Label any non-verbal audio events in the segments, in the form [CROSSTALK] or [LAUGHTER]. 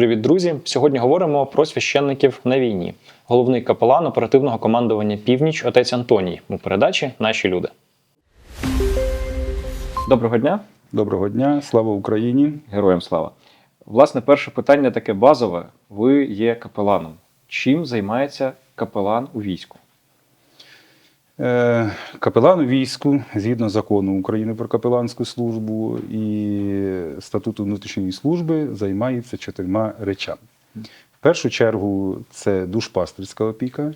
Привіт, друзі! Сьогодні говоримо про священників на війні. Головний капелан оперативного командування Північ отець Антоній у передачі Наші люди. Доброго дня, Доброго дня, слава Україні. героям слава. Власне, перше питання таке базове. Ви є капеланом. Чим займається капелан у війську? Е, Капелан у війську згідно закону України про капеланську службу і статуту внутрішньої служби займається чотирма речами. В першу чергу це душпастерська опіка,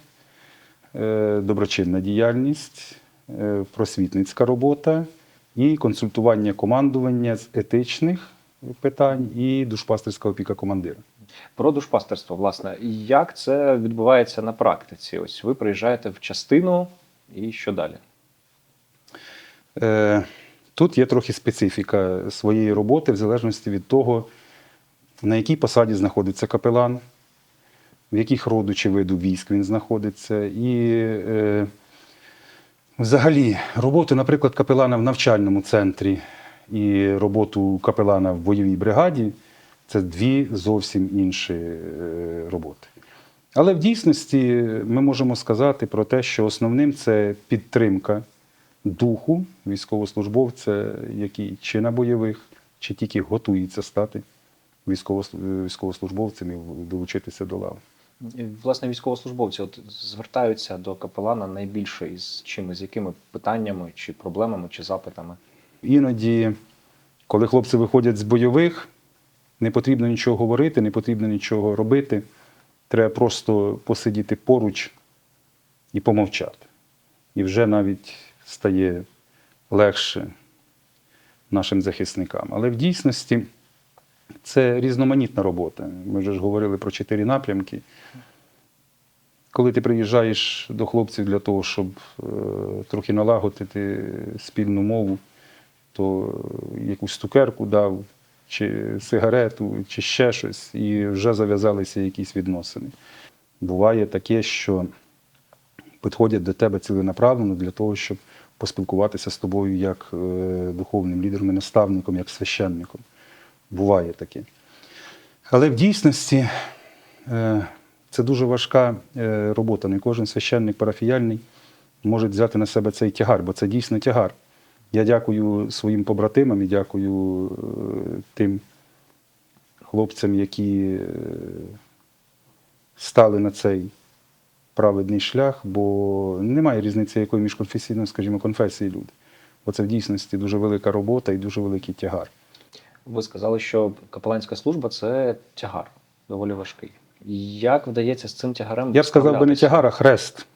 е, доброчинна діяльність, е, просвітницька робота і консультування командування з етичних питань і душпастерська опіка командира. Про душпастерство, власне, як це відбувається на практиці? Ось ви приїжджаєте в частину, і що далі? Е, Тут є трохи специфіка своєї роботи, в залежності від того, на якій посаді знаходиться капелан, в яких роду чи виду військ він знаходиться. І е, взагалі роботу, наприклад, капелана в навчальному центрі і роботу капелана в бойовій бригаді це дві зовсім інші е, роботи. Але в дійсності ми можемо сказати про те, що основним це підтримка духу військовослужбовця, який чи на бойових, чи тільки готується стати військовослу- військовослужбовцем і долучитися до лав. Власне, військовослужбовці от звертаються до капелана найбільше із чим, з якими питаннями, чи проблемами, чи запитами. Іноді, коли хлопці виходять з бойових, не потрібно нічого говорити, не потрібно нічого робити. Треба просто посидіти поруч і помовчати. І вже навіть стає легше нашим захисникам. Але в дійсності це різноманітна робота. Ми вже ж говорили про чотири напрямки. Коли ти приїжджаєш до хлопців для того, щоб е, трохи налагодити спільну мову, то якусь цукерку дав, чи сигарету, чи ще щось, і вже зав'язалися якісь відносини. Буває таке, що підходять до тебе ціленаправленно для того, щоб поспілкуватися з тобою як е, духовним лідером і наставником, як священником. Буває таке. Але в дійсності е, це дуже важка е, робота. Не кожен священник парафіяльний може взяти на себе цей тягар, бо це дійсно тягар. Я дякую своїм побратимам і дякую е, тим хлопцям, які е, стали на цей праведний шлях, бо немає різниці якої між конфесійною, скажімо, конфесією люди. Бо це в дійсності дуже велика робота і дуже великий тягар. Ви сказали, що капеланська служба це тягар, доволі важкий. Як вдається з цим тягарем? Я б сказав би не тягар, а хрест.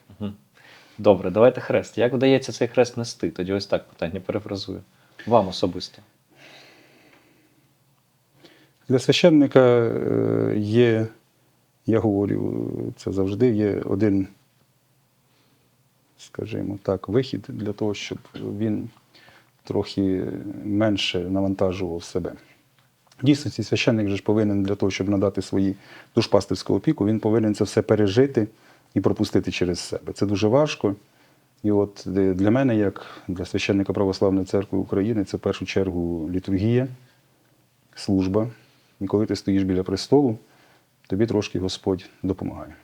Добре, давайте хрест. Як вдається цей хрест нести? Тоді ось так питання перефразую. Вам особисто. Для священника е, є, я говорю, це завжди є один, скажімо так, вихід для того, щоб він трохи менше навантажував себе. Дійсно, цей священник же ж повинен для того, щоб надати свої душпастерську опіку, він повинен це все пережити і пропустити через себе. Це дуже важко. І от е, для мене, як для священника Православної церкви України, це в першу чергу літургія, служба. І коли ти стоїш біля престолу, тобі трошки Господь допомагає.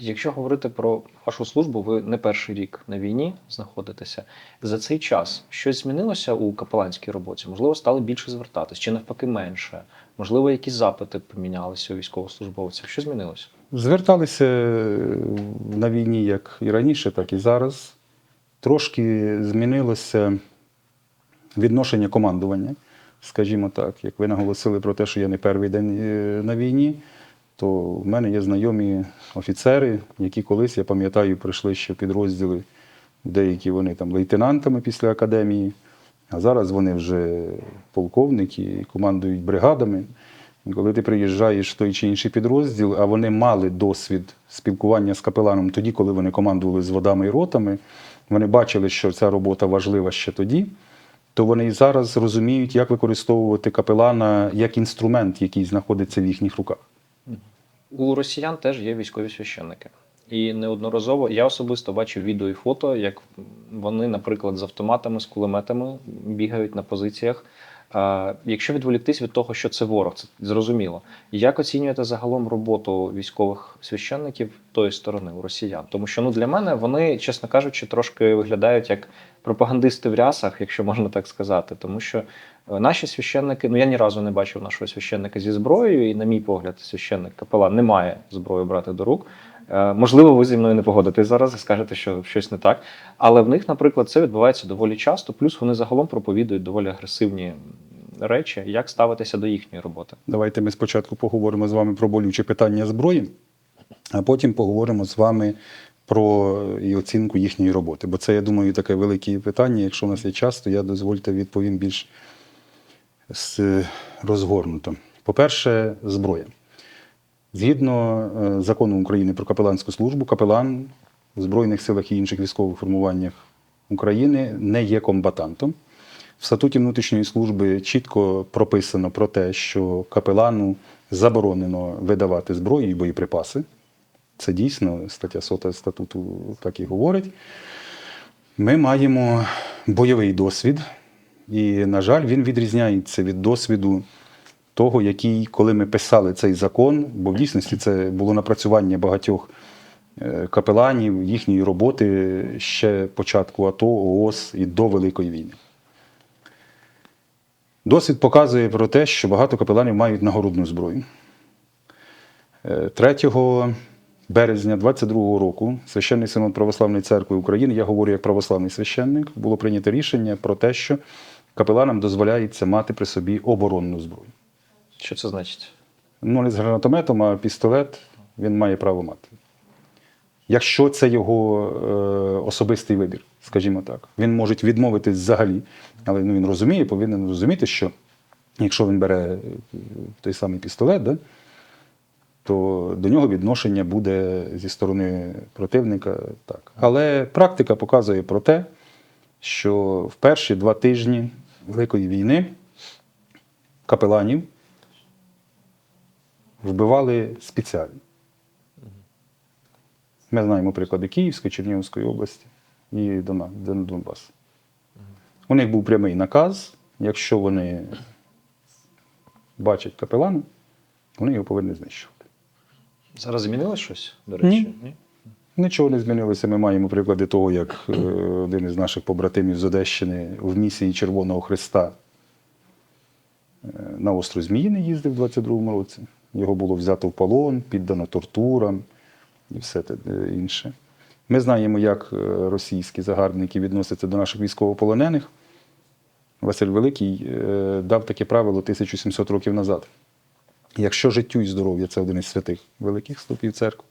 Якщо говорити про вашу службу, ви не перший рік на війні знаходитеся. За цей час щось змінилося у капеланській роботі? Можливо, стали більше звертатись, чи навпаки менше? Можливо, якісь запити помінялися у військовослужбовців? Що змінилося? Зверталися на війні як і раніше, так і зараз. Трошки змінилося відношення командування, скажімо так. Як ви наголосили про те, що я не перший день е, на війні, то в мене є знайомі офіцери, які колись, я пам'ятаю, прийшли ще підрозділи, деякі вони там лейтенантами після академії, а зараз вони вже полковники, командують бригадами. Коли ти приїжджаєш в той чи інший підрозділ, а вони мали досвід спілкування з капеланом тоді, коли вони командували з водами і ротами, вони бачили, що ця робота важлива ще тоді, то вони і зараз розуміють, як використовувати капелана як інструмент, який знаходиться в їхніх руках. У росіян теж є військові священники. І неодноразово я особисто бачив відео і фото, як вони, наприклад, з автоматами, з кулеметами бігають на позиціях. Якщо відволіктись від того, що це ворог, це зрозуміло. Як оцінюєте загалом роботу військових священників тої сторони у росіян? Тому що ну для мене вони, чесно кажучи, трошки виглядають як пропагандисти в рясах, якщо можна так сказати. Тому що е, наші священники, ну я ні разу не бачив нашого священника зі зброєю, і, на мій погляд, священник капелан не має зброю брати до рук. Е, Можливо, ви зі мною не погодитесь зараз і скажете, що щось не так. Але в них, наприклад, це відбувається доволі часто. Плюс вони загалом проповідують доволі агресивні речі, як ставитися до їхньої роботи. Давайте ми спочатку поговоримо з вами про болюче питання зброї, а потім поговоримо з вами про і оцінку їхньої роботи. Бо це, я думаю, таке велике питання. Якщо у нас є час, то я дозвольте відповім більш розгорнуто. По-перше, зброя. Згідно е, закону України про капеланську службу, капелан в Збройних силах і інших військових формуваннях України не є комбатантом. В статуті внутрішньої служби чітко прописано про те, що капелану заборонено видавати зброю і боєприпаси. Це дійсно стаття 100 статуту так і говорить. Ми маємо бойовий досвід, і, на жаль, він відрізняється від досвіду того, який, коли ми писали цей закон, бо в дійсності це було напрацювання багатьох е, капеланів, їхньої роботи ще початку АТО, ООС і до Великої війни. Досвід показує про те, що багато капеланів мають нагородну зброю. Е, 3 березня 22 року священний синод Православної церкви України, я говорю як православний священник, було прийнято рішення про те, що капеланам дозволяється мати при собі оборонну зброю. Що це значить? Ну, з гранатометом, а пістолет він має право мати. Якщо це його е, особистий вибір, скажімо так, він може відмовитись взагалі, але ну, він розуміє, повинен розуміти, що якщо він бере е, той самий пістолет, да, то до нього відношення буде зі сторони противника так. Але практика показує про те, що в перші два тижні Великої війни капеланів вбивали спеціально. Ми знаємо приклади Київської, Чернігівської області і Дона- Дон- Донбасу. У них був прямий наказ, якщо вони бачать капелана, вони його повинні знищувати. Зараз змінилось щось, до речі? Ні. Нічого не змінилося. Ми маємо приклади того, як е, один із наших побратимів з Одещини в місії Червоного Христа е, на остров Зміїний їздив у 22-му році. Його було взято в полон, піддано тортурам і все те е, інше. Ми знаємо, як е, російські загарбники відносяться до наших військовополонених. Василь Великий е, дав таке правило 1700 років назад. Якщо життю і здоров'я це один із святих великих ступів церкви,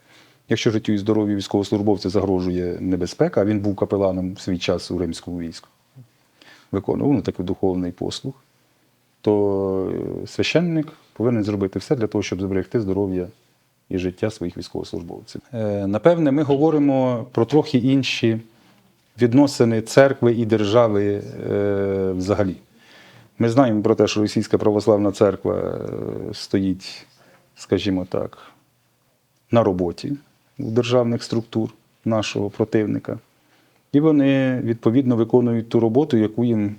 якщо життю і здоров'ю військовослужбовця загрожує небезпека, а він був капеланом в свій час у римському війську, виконував ну, такий духовний послуг, то священник повинен зробити все для того, щоб зберегти здоров'я і життя своїх військовослужбовців. Е, Напевне, ми говоримо про трохи інші відносини церкви і держави е, взагалі. Ми знаємо про те, що Російська православна церква е, стоїть, скажімо так, на роботі у державних структур нашого противника. І вони відповідно виконують ту роботу, яку їм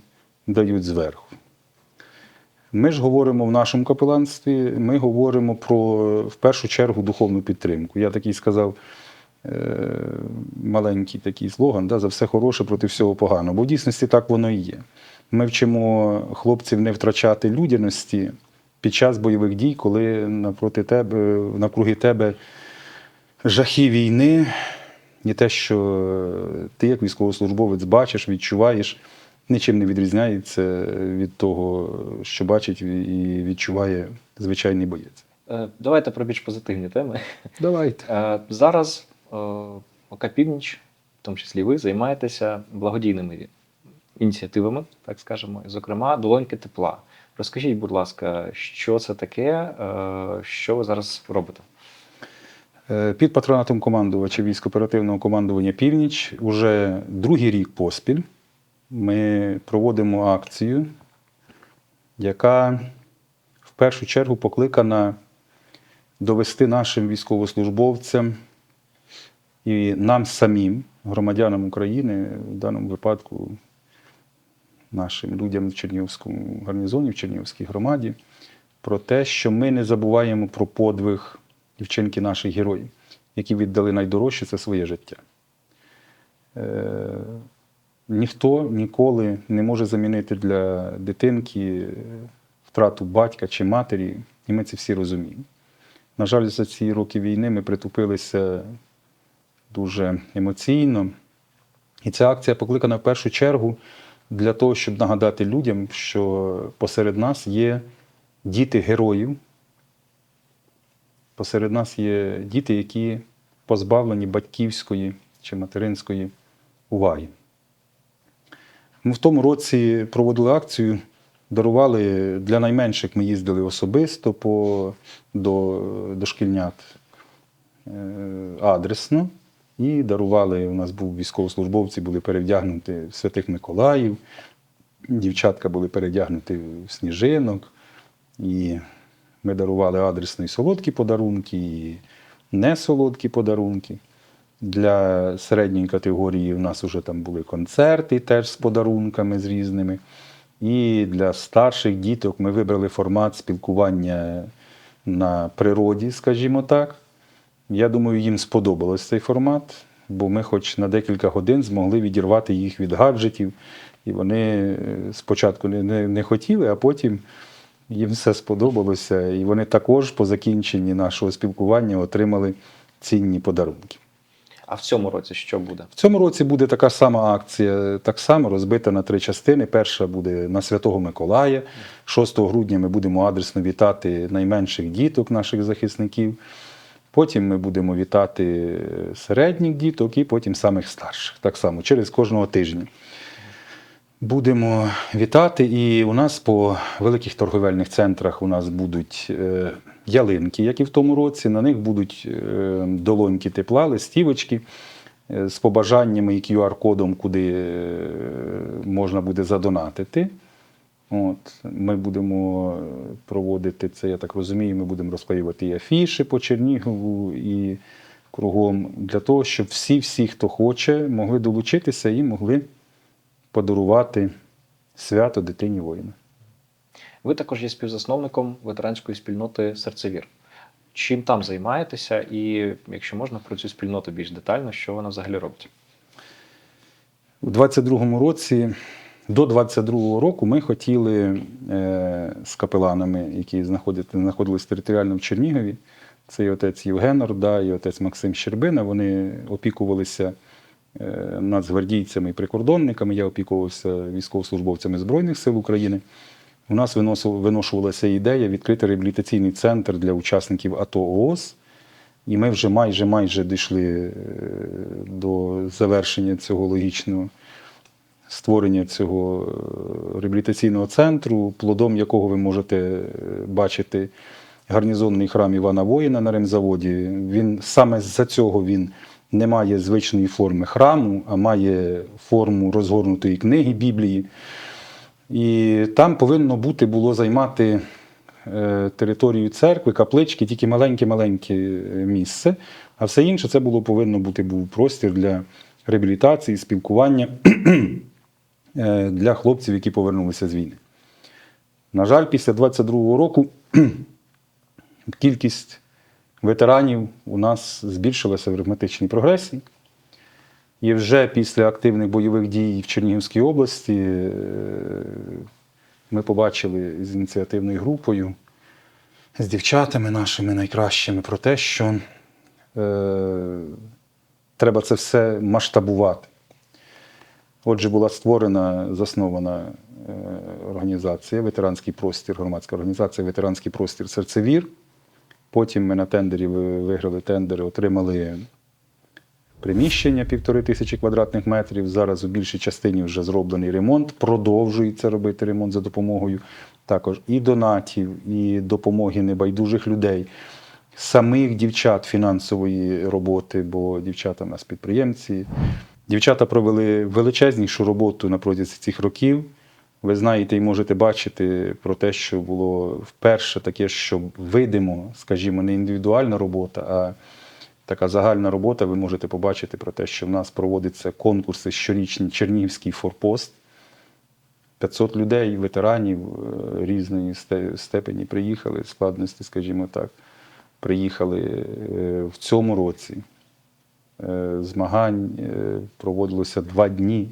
дають зверху. Ми ж говоримо в нашому капеланстві, ми говоримо про в першу чергу духовну підтримку. Я такий сказав е, маленький такий слоган: да, за все хороше проти всього поганого. Бо в дійсності так воно і є. Ми вчимо хлопців не втрачати людяності під час бойових дій, коли напроти тебе, навкруги тебе жахи війни, і те, що ти як військовослужбовець бачиш, відчуваєш, нічим не відрізняється від того, що бачить і відчуває звичайний боєць. Е, Давайте про більш позитивні теми. Давайте. Е, Зараз е, ОК Північ, в тому числі ви, займаєтеся благодійними ініціативами, так скажемо, зокрема, долоньки тепла. Розкажіть, будь ласка, що це таке, що ви зараз робите? Під патронатом командувача військово-оперативного командування Північ уже другий рік поспіль ми проводимо акцію, яка в першу чергу покликана довести нашим військовослужбовцям і нам самим, громадянам України, в даному випадку нашим людям в Чернігівському гарнізоні, в Чернігівській громаді, про те, що ми не забуваємо про подвиг і вчинки наших героїв, які віддали найдорожче це своє життя. Е, ніхто ніколи не може замінити для дитинки втрату батька чи матері, і ми це всі розуміємо. На жаль, за ці роки війни ми притупилися дуже емоційно. І ця акція покликана в першу чергу для того, щоб нагадати людям, що посеред нас є діти героїв, посеред нас є діти, які позбавлені батьківської чи материнської уваги. Ми в тому році проводили акцію, дарували для найменших ми їздили особисто по, до дошкільнят е, адресно. І дарували, у нас був військовослужбовці, були перевдягнуті в Святих Миколаїв, дівчатка були передягнуті в сніжинок. І ми дарували адресно і солодкі подарунки, і несолодкі подарунки. Для середньої категорії у нас вже там були концерти теж з подарунками з різними. І для старших діток ми вибрали формат спілкування на природі, скажімо так. Я думаю, їм сподобалось цей формат, бо ми хоч на декілька годин змогли відірвати їх від гаджетів. І вони е, спочатку не, не, не хотіли, а потім їм все сподобалося. І вони також по закінченні нашого спілкування отримали цінні подарунки. А в цьому році що буде? В цьому році буде така сама акція, так само розбита на три частини. Перша буде на Святого Миколая. 6 грудня ми будемо адресно вітати найменших діток, наших захисників. Потім ми будемо вітати середніх діток і потім самих старших. Так само через кожного тижня. Будемо вітати, і у нас по великих торговельних центрах у нас будуть е, ялинки, як і в тому році. На них будуть е, долоньки тепла, листівочки е, з побажаннями і QR-кодом, куди можна буде задонатити. От, ми будемо проводити це, я так розумію, ми будемо розклеювати і афіші по Чернігову і кругом для того, щоб всі-всі, хто хоче, могли долучитися і могли подарувати свято дитині воїна. Ви також є співзасновником ветеранської спільноти Серцевір. Чим там займаєтеся, і якщо можна про цю спільноту більш детально, що вона взагалі робить? У 22-му році, до 22-го року, ми хотіли е, з капеланами, які знаходились територіально в Чернігові, це і отець Євген Орда, і отець Максим Щербина. Вони опікувалися нацгвардійцями і прикордонниками. Я опікувався військовослужбовцями Збройних сил України. У нас виношувалася ідея відкрити реабілітаційний центр для учасників АТО ООС. І ми вже майже майже дійшли е, до завершення цього логічного створення цього е, реабілітаційного центру, плодом якого ви можете е, бачити гарнізонний храм Івана Воїна на ремзаводі. Він саме за цього він не має звичної форми храму, а має форму розгорнутої книги Біблії. І там повинно бути було займати е, територію церкви, каплички, тільки маленьке-маленьке е, місце. А все інше це було повинно бути був простір для реабілітації, спілкування [CLEARS THROAT] е, для хлопців, які повернулися з війни. На жаль, після 22-го року [CLEARS THROAT] кількість ветеранів у нас збільшилася в арифметичній прогресії. І вже після активних бойових дій в Чернігівській області е, ми побачили з ініціативною групою, з дівчатами нашими найкращими про те, що е, треба це все масштабувати. Отже, була створена, заснована е, організація Ветеранський простір, громадська організація Ветеранський простір Серцевір. Потім ми на тендері виграли тендери, отримали приміщення півтори тисячі квадратних метрів. Зараз у більшій частині вже зроблений ремонт. Продовжується робити ремонт за допомогою також і донатів, і допомоги небайдужих людей, самих дівчат фінансової роботи, бо дівчата в нас підприємці. Дівчата провели величезнішу роботу на протязі цих років. Ви знаєте і можете бачити про те, що було вперше таке, що видимо, скажімо, не індивідуальна робота, а така загальна робота. Ви можете побачити про те, що в нас проводяться конкурси щорічні Чернігівський форпост. 500 людей, ветеранів е, різної степені приїхали, складності, скажімо так, приїхали е, в цьому році. Е, Змагань проводилося два дні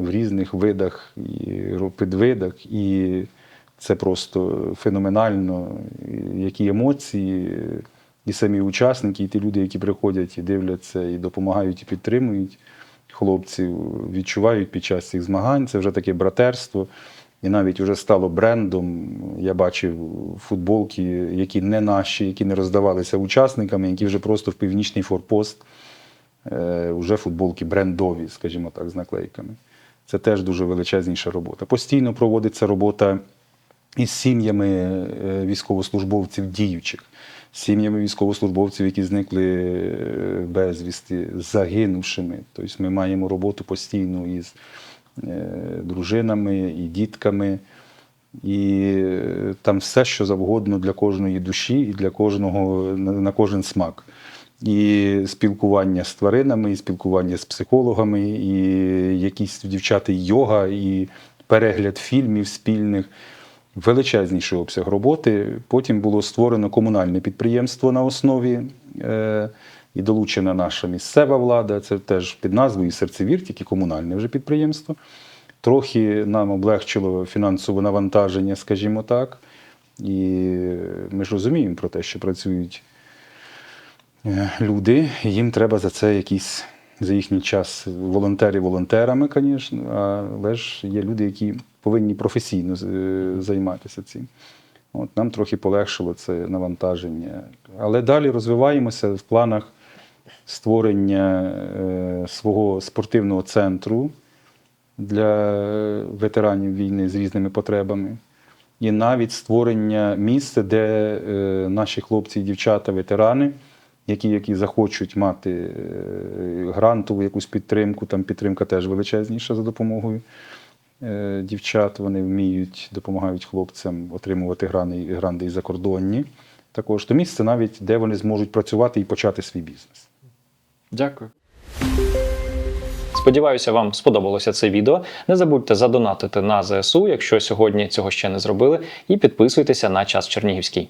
в різних видах і підвидах, і це просто феноменально, які емоції, і самі учасники, і ті люди, які приходять і дивляться, і допомагають, і підтримують хлопців, відчувають під час цих змагань. Це вже таке братерство. І навіть вже стало брендом. Я бачив футболки, які не наші, які не роздавалися учасниками, які вже просто в північний форпост е, вже футболки брендові, скажімо так, з наклейками. Це теж дуже величезніша робота. Постійно проводиться робота із сім'ями е, військовослужбовців діючих, з сім'ями військовослужбовців, які зникли е, безвісти, загинувшими. Тобто ми маємо роботу постійну із е, дружинами і дітками. І там все, що завгодно для кожної душі і для кожного на кожен смак. І спілкування з тваринами, і спілкування з психологами, і якісь дівчата йога, і перегляд фільмів спільних. Величезніший обсяг роботи. Потім було створено комунальне підприємство на основі е, і долучена наша місцева влада. Це теж під назвою Серцевір, тільки комунальне вже підприємство. Трохи нам облегчило фінансове навантаження, скажімо так. І ми ж розуміємо про те, що працюють люди, їм треба за це якісь за їхній час волонтери волонтерами, звісно, але ж є люди, які повинні професійно е, займатися цим. От, нам трохи полегшило це навантаження. Але далі розвиваємося в планах створення е, свого спортивного центру для ветеранів війни з різними потребами. І навіть створення місця, де е, наші хлопці і дівчата, ветерани, які, які захочуть мати е, грантову якусь підтримку, там підтримка теж величезніша за допомогою е, дівчат. Вони вміють, допомагають хлопцям отримувати грани, гранди і закордонні. Також то місце навіть, де вони зможуть працювати і почати свій бізнес. Дякую. Сподіваюся, вам сподобалося це відео. Не забудьте задонатити на ЗСУ, якщо сьогодні цього ще не зробили, і підписуйтеся на час Чернігівський.